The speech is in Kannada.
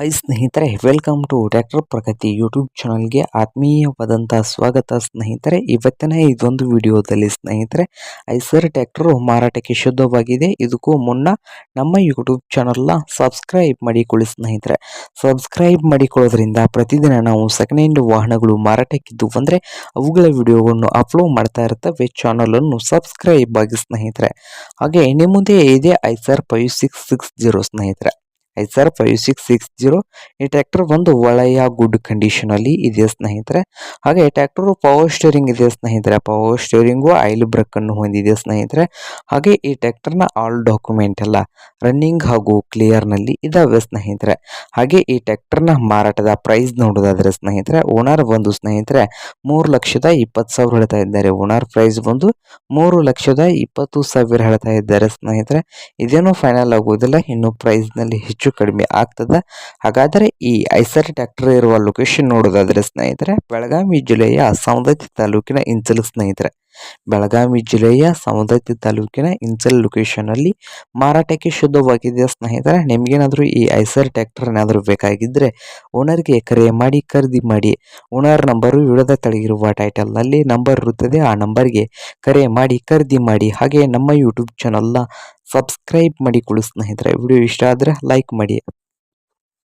ಹೈ ಸ್ನೇಹಿತರೆ welcome to doctor Pragati YouTube ಚಾನಲ್ಗೆ ಆತ್ಮೀಯವಾದಂಥ ಸ್ವಾಗತ ಸ್ನೇಹಿತರೆ. ಇವತ್ತಿನ ಇದೊಂದು ವಿಡಿಯೋದಲ್ಲಿ ಸ್ನೇಹಿತರೆ ಐಸರ್ ಟ್ಯಾಕ್ಟರು ಮಾರಾಟಕ್ಕೆ ಶುದ್ಧವಾಗಿದೆ. ಇದಕ್ಕೂ ಮುನ್ನ ನಮ್ಮ ಯೂಟ್ಯೂಬ್ ಚಾನಲ್ನ ಸಬ್ಸ್ಕ್ರೈಬ್ ಮಾಡಿಕೊಳ್ಳಿ ಸ್ನೇಹಿತರೆ. ಸಬ್ಸ್ಕ್ರೈಬ್ ಮಾಡಿಕೊಳ್ಳೋದ್ರಿಂದ ಪ್ರತಿದಿನ ನಾವು ಸೆಕೆಂಡ್ ಹ್ಯಾಂಡ್ ವಾಹನಗಳು ಮಾರಾಟಕ್ಕಿದ್ದು ಬಂದರೆ ಅವುಗಳ ವಿಡಿಯೋವನ್ನು ಅಪ್ಲೋಡ್ ಮಾಡ್ತಾ ಇರ್ತವೆ. ಚಾನಲನ್ನು ಸಬ್ಸ್ಕ್ರೈಬ್ ಆಗಿ ಸ್ನೇಹಿತರೆ. ಹಾಗೆ, ನಿಮ್ಮ ಮುಂದೆ ಇದೆ Eicher five six six zero ಸ್ನೇಹಿತರೆ. Eicher five six six zero ಈ ಟ್ರ್ಯಾಕ್ಟರ್ ಒಂದು ಒಳ್ಳೆಯ ಗುಡ್ ಕಂಡೀಷನಲ್ಲಿ ಇದೆ ಸ್ನೇಹಿತರೆ. ಹಾಗೆ ಟ್ಯಾಕ್ಟರು ಪವರ್ ಸ್ಟೇರಿಂಗ್ ಇದೆ ಸ್ನೇಹಿತರೆ. ಪವರ್ ಸ್ಟೇರಿಂಗು ಆಯಿಲ್ ಬ್ರೇಕ್ ಅನ್ನು ಹೊಂದಿದೆ ಸ್ನೇಹಿತರೆ. ಹಾಗೆ ಈ ಟ್ಯಾಕ್ಟರ್ನ ಆಲ್ ಡಾಕ್ಯುಮೆಂಟ್ ಎಲ್ಲ ರನ್ನಿಂಗ್ ಹಾಗೂ ಕ್ಲಿಯರ್ನಲ್ಲಿ ಇದಾವೆ ಸ್ನೇಹಿತರೆ. ಹಾಗೆ ಈ ಟ್ಯಾಕ್ಟರ್ನ ಮಾರಾಟದ ಪ್ರೈಸ್ ನೋಡೋದಾದರೆ ಸ್ನೇಹಿತರೆ ಓನರ್ ಬಂದು ಸ್ನೇಹಿತರೆ ಮೂರು ಲಕ್ಷದ ಇಪ್ಪತ್ತು ಸಾವಿರ ಹೇಳ್ತಾ ಇದ್ದಾರೆ. ಓನರ್ ಪ್ರೈಸ್ ಬಂದು ಮೂರು ಲಕ್ಷದ ಇಪ್ಪತ್ತು ಸಾವಿರ ಹೇಳ್ತಾ ಇದ್ದಾರೆ ಸ್ನೇಹಿತರೆ. ಇದೇನು ಫೈನಲ್ ಆಗುವುದಿಲ್ಲ ಇನ್ನು ಪ್ರೈಸ್ನಲ್ಲಿ ಹೆಚ್ಚು ಕಡಿಮೆ ಆಗ್ತದೆ. ಹಾಗಾದರೆ ಈ ಐಸರ್ ಟ್ಯಾಕ್ಟರ್ ಇರುವ ಲೊಕೇಶನ್ ನೋಡೋದಾದ್ರೆ ಸ್ನೇಹಿತರೆ, ಬೆಳಗಾವಿ ಜಿಲ್ಲೆಯ ಸವದತ್ತಿ ತಾಲೂಕಿನ ಇಂಚಲ ಸ್ನೇಹಿತರೆ. ಬೆಳಗಾವಿ ಜಿಲ್ಲೆಯ ಸವದತ್ತಿ ತಾಲೂಕಿನ ಇನ್ಸಲ್ ಲೊಕೇಶನ್ ಅಲ್ಲಿ ಮಾರಾಟಕ್ಕೆ ಶುದ್ಧವಾಗಿದೆ ಸ್ನೇಹಿತರೆ? ನಿಮಗೇನಾದರೂ ಈ ಐಸರ್ ಟ್ಯಾಕ್ಟರ್ ಏನಾದರೂ ಬೇಕಾಗಿದ್ದರೆ ಓನರ್ಗೆ ಕರೆ ಮಾಡಿ, ಖರೀದಿ ಮಾಡಿ. ಓನರ್ ನಂಬರು ವಿಡದ ಕೆಳಗಿರುವ ಟೈಟಲ್ನಲ್ಲಿ ನಂಬರ್ ಇರುತ್ತದೆ. ಆ ನಂಬರ್ಗೆ ಕರೆ ಮಾಡಿ, ಖರೀದಿ ಮಾಡಿ. ಹಾಗೆ ನಮ್ಮ ಯೂಟ್ಯೂಬ್ ಚಾನಲ್ನ ಸಬ್ಸ್ಕ್ರೈಬ್ ಮಾಡಿಕೊಳ್ಳಿ ಸ್ನೇಹಿತರೆ. ವಿಡಿಯೋ ಇಷ್ಟ ಆದರೆ ಲೈಕ್ ಮಾಡಿ.